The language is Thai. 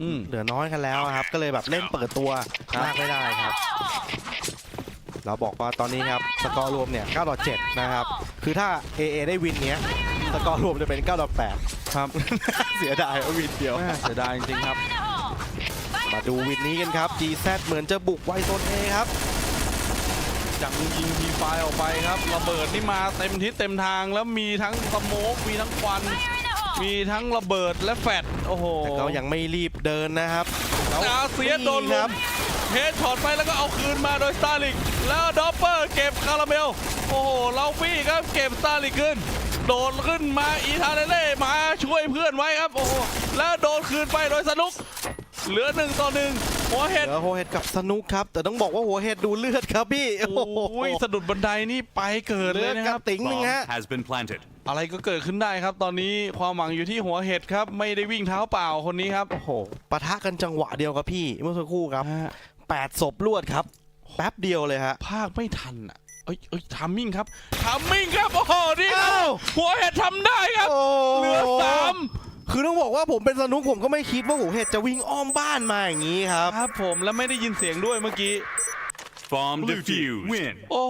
อืมเหลือน้อยกันแล้วครับ ก็เลยแบบเล่นเปิดตัวครับมากไม่ได้ครับ เราบอกว่าตอนนี้ครับสกอร์รวมเนี่ย9ต่อ7นะครับ คือถ้า AA ได้วินเนี้ยสกอร์รวมจะเป็น9ต่อ8ครับ เสียดายว่าวินเดียวแม่เสียดายจริงๆครับ มาดูวินนี้กันครับ GZ เหมือนจะบุกไวโซน A ครับจังยิงทีไฟออกไปครับ ระเบิดนี่มาเต็มทิศเต็มทางแล้วมีทั้งสโมกมีทั้งควัน มีทั้งระเบิดและแฟดโอ้โหแต่ก็ยังไม่รีบเดินนะครับแล้วอาเซียนโดนคลุรับมเฮดช็อตไปแล้วก็เอาคืนมาโดยสตาร์ลิกแล้วดอปเปอร์เก็บคาราเมล โอ้โหเลาฟี่ครับเก็บสตาร์ลิกขึ้น โดนขึ้นมาอีธาเนเล่มาช่วยเพื่อนไว้ครับ โอ้โหแล้วโดนคืนไปโดยสนุก เหลือหนึ่งต่อหนึ่งหัวเห็ดเหลือโฮเฮดกับสนุกครับ แต่ต้องบอกว่าหัวเฮดดูเลือดครับพี่โอ้โหโอ้ยสะดุดบันไดนี่ไปเกิดเลเลือยดนะกคระรับติ๋งหนึง Bomb ฮะ has been planted. อะไรก็เกิดขึ้นได้ครับ ตอนนี้ความหวังอยู่ที่หัวเห็ดครับ ไม่ได้วิ่งเท้าเปล่าคนนี้ครับโอ้โหปะทะกันจังหวะเดียวครับพี่เมื่อสักครู่ครับฮะแปดศพลวดครับ แป๊บเดียวเลยฮะภาคไม่ทันอะเอ้ยเอ้ยทัมมิ่งครับทัมมิ่งครับโอ้โหนี่ครับอ้าวหัวเห็ดทำได้ครับโอ้เหลือสาม คือต้องบอกว่าผมเป็นสนุกผมก็ไม่คิดว่าหัวเห็ดจะวิ่งอ้อมบ้านมาอย่างนี้ครับ ครับผมแล้วไม่ได้ยินเสียงด้วยเมื่อกี้ Bomb defused. Win. โอ้